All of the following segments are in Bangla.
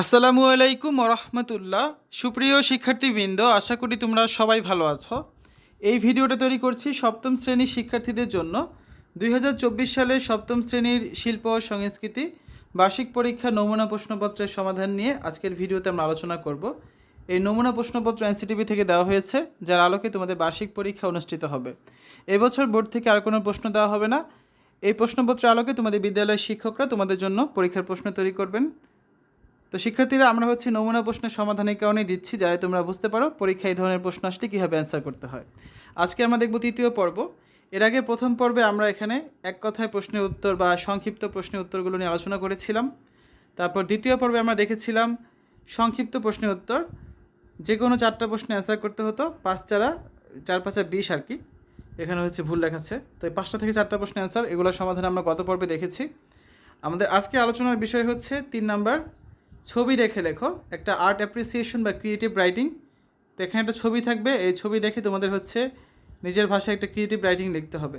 আসসালামু আলাইকুম রহমতুল্লাহ সুপ্রিয় শিক্ষার্থীবৃন্দ, আশা করি তোমরা সবাই ভালো আছো। এই ভিডিওটা তৈরি করছি সপ্তম শ্রেণির শিক্ষার্থীদের জন্য। দুই হাজার চব্বিশ সালের সপ্তম শ্রেণির শিল্প ও সংস্কৃতি, বার্ষিক পরীক্ষা নমুনা প্রশ্নপত্রের সমাধান নিয়ে আজকের ভিডিওতে আমরা আলোচনা করব। এই নমুনা প্রশ্নপত্র এনসিটিভি থেকে দেওয়া হয়েছে, যার আলোকে তোমাদের বার্ষিক পরীক্ষা অনুষ্ঠিত হবে। এবছর বোর্ড থেকে আর কোনো প্রশ্ন দেওয়া হবে না। এই প্রশ্নপত্রের আলোকে তোমাদের বিদ্যালয়ের শিক্ষকরা তোমাদের জন্য পরীক্ষার প্রশ্ন তৈরি করবেন। তো শিক্ষার্থীরা, আমরা হচ্ছে নমুনা প্রশ্নের সমাধান এই কারণেই দিচ্ছি, যাতে তোমরা বুঝতে পারো পরীক্ষায় এই ধরনের প্রশ্ন আসলে কীভাবে অ্যান্সার করতে হয়। আজকে আমরা দেখব তৃতীয় পর্ব। এর আগে প্রথম পর্বে আমরা এখানে এক কথায় প্রশ্নের উত্তর বা সংক্ষিপ্ত প্রশ্নের উত্তরগুলো নিয়ে আলোচনা করেছিলাম। তারপর দ্বিতীয় পর্বে আমরা দেখেছিলাম সংক্ষিপ্ত প্রশ্নের উত্তর। যে কোনো চারটা প্রশ্নে অ্যান্সার করতে হতো, পাঁচ চারা, চার পাঁচা বিশ আর কি। এখানে হচ্ছে ভুল লেখাচ্ছে তো এই পাঁচটা থেকে চারটা প্রশ্নের অ্যান্সার এগুলোর সমাধান আমরা গত পর্বে দেখেছি। আমাদের আজকে আলোচনার বিষয় হচ্ছে তিন নাম্বার ছবি দেখে লেখো, একটা আর্ট অ্যাপ্রিসিয়েশন বা ক্রিয়েটিভ রাইটিং তো এখানে একটা ছবি থাকবে, এই ছবি দেখে তোমাদের হচ্ছে নিজের ভাষায় একটা ক্রিয়েটিভ রাইটিং লিখতে হবে,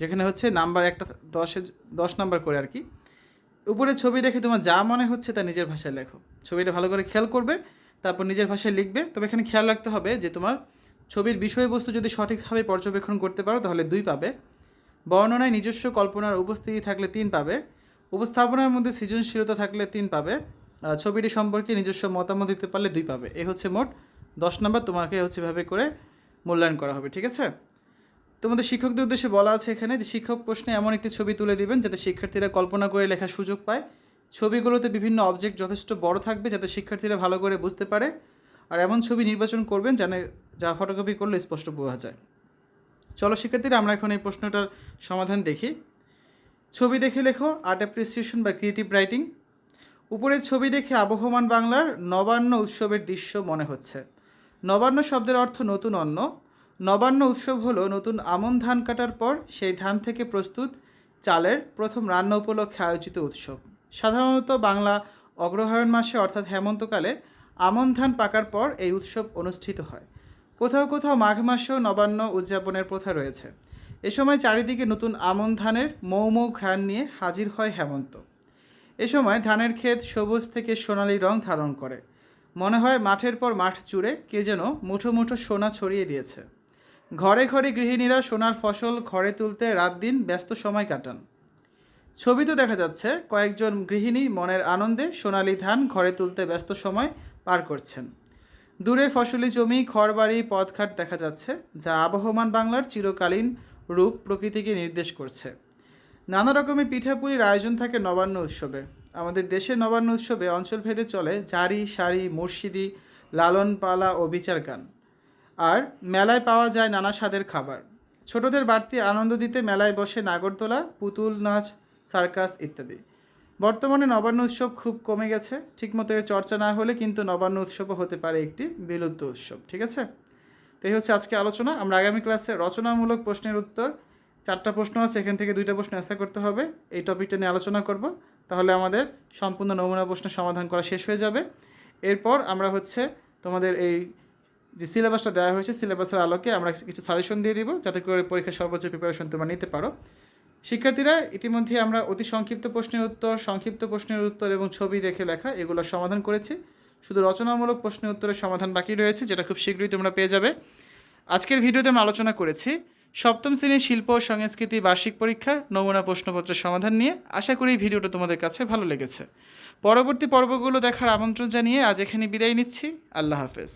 যেখানে হচ্ছে নাম্বার একটা, দশের, দশ নাম্বার করে আর কি। উপরে ছবি দেখে তোমার যা মনে হচ্ছে তা নিজের ভাষায় লেখো, ছবিটা ভালো করে খেয়াল করবে, তারপর নিজের ভাষায় লিখবে, তবে এখানে খেয়াল রাখতে হবে যে তোমার ছবির বিষয়বস্তু যদি সঠিকভাবে পর্যবেক্ষণ করতে পারো, তাহলে দুই পাবে, বর্ণনায় নিজস্ব কল্পনার উপস্থিতি থাকলে তিন পাবে, উপস্থাপনার মধ্যে সৃজনশীলতা থাকলে তিন পাবে ছবিটি সম্পর্কে নিজস্ব মতামত দিতে পারলে দুই পাবে। এ হচ্ছে মোট দশ নম্বর, তোমাকে হচ্ছে এভাবে করে মূল্যায়ন করা হবে, ঠিক আছে? তোমাদের শিক্ষকদের উদ্দেশ্যে বলা আছে এখানে যে শিক্ষক প্রশ্নে এমন একটি ছবি তুলে দিবেন যাতে শিক্ষার্থীরা কল্পনা করে লেখার সুযোগ পায়। ছবিগুলোতে বিভিন্ন অবজেক্ট যথেষ্ট বড় থাকবে যাতে শিক্ষার্থীরা ভালো করে বুঝতে পারে। আর এমন ছবি নির্বাচন করবেন যেন যা ফটোকপি করলে স্পষ্ট বোঝা যায়। চলো শিক্ষার্থীরা, আমরা এখন এই প্রশ্নটার সমাধান দেখি। ছবি দেখে লেখো আর্ট অ্যাপ্রিসিয়েশন বা ক্রিয়েটিভ রাইটিং উপরের ছবি দেখে আবহমান বাংলার নবান্ন উৎসবের দৃশ্য মনে হচ্ছে। নবান্ন শব্দের অর্থ নতুন অন্ন। নবান্ন উৎসব হলো নতুন আমন ধান কাটার পর সেই ধান থেকে প্রস্তুত চালের প্রথম রান্না উপলক্ষে আয়োজিত উৎসব। সাধারণত বাংলা অগ্রহায়ণ মাসে অর্থাৎ হেমন্তকালে আমন ধান পাকার পর এই উৎসব অনুষ্ঠিত হয়। কোথাও কোথাও মাঘ মাসেও নবান্ন উদযাপনের প্রথা রয়েছে। এ সময় চারিদিকে নতুন আমন ধানের মৌ মৌ ঘ্রাণ নিয়ে হাজির হয় হেমন্ত। এ সময় ধানের ক্ষেত সবুজ থেকে সোনালি রং ধারণ করে। মনে হয় মাঠের পর মাঠ জুড়ে কে যেন মুঠো মুঠো সোনা ছড়িয়ে দিয়েছে। ঘরে ঘরে গৃহিণীরা সোনার ফসল ঘরে তুলতে রাত দিন ব্যস্ত সময় কাটান। ছবিতে দেখা যাচ্ছে, কয়েকজন গৃহিণী মনের আনন্দে সোনালি ধান ঘরে তুলতে ব্যস্ত সময় পার করছেন। দূরে ফসলি জমি, ঘরবাড়ি, পথঘাট দেখা যাচ্ছে, যা আবহমান বাংলার চিরকালীন রূপ প্রকৃতিকে নির্দেশ করছে। নানা রকমের পিঠাপুলির আয়োজন থাকে নবান্ন উৎসবে। আমাদের দেশের নবান্ন উৎসবে অঞ্চলভেদে চলে জারি শাড়ি মুর্শিদি লালন পালা ও বিচার গান আর মেলায় পাওয়া যায় নানা স্বাদের খাবার। ছোটদের বাড়তি আনন্দ দিতে মেলায় বসে নাগরদোলা, পুতুল নাচ, সার্কাস ইত্যাদি। বর্তমানে নবান্ন উৎসব খুব কমে গেছে। ঠিকমতো এর চর্চা না হলে কিন্তু নবান্ন উৎসবও হতে পারে একটি বিলুপ্ত উৎসব, ঠিক আছে? তো এই হচ্ছে আজকে আলোচনা। আমরা আগামী ক্লাসে রচনামূলক প্রশ্নের উত্তর চারটা প্রশ্ন আছে, এখান থেকে দুইটা প্রশ্ন অ্যান্সার করতে হবে। এই টপিকটা নিয়ে আলোচনা করব। তাহলে আমাদের সম্পূর্ণ নমুনা প্রশ্নের সমাধান করা শেষ হয়ে যাবে। এরপর আমরা হচ্ছে তোমাদের এই যে সিলেবাসটা দেওয়া হয়েছে সিলেবাসের আলোকে আমরা কিছু সাজেশন দিয়ে দিব, যাতে করে পরীক্ষার সর্বোচ্চ প্রিপারেশন তোমরা নিতে পারো। শিক্ষার্থীরা, ইতিমধ্যে আমরা অতি সংক্ষিপ্ত প্রশ্নের উত্তর, সংক্ষিপ্ত প্রশ্নের উত্তর এবং ছবি দেখে লেখা এগুলোর সমাধান করেছি। শুধু রচনামূলক প্রশ্নের উত্তরের সমাধান বাকি রয়েছে, যেটা খুব শীঘ্রই তোমরা পেয়ে যাবে। আজকের ভিডিওতে আমরা আলোচনা করেছি সপ্তম শ্রেণির শিল্প ও সংস্কৃতি বার্ষিক পরীক্ষার নমুনা প্রশ্নপত্রের সমাধান নিয়ে আশা করি ভিডিওটা তোমাদের কাছে ভালো লেগেছে। পরবর্তী পর্বগুলো দেখার আমন্ত্রণ জানিয়ে আজ এখানে বিদায় নিচ্ছি। আল্লাহ হাফেজ।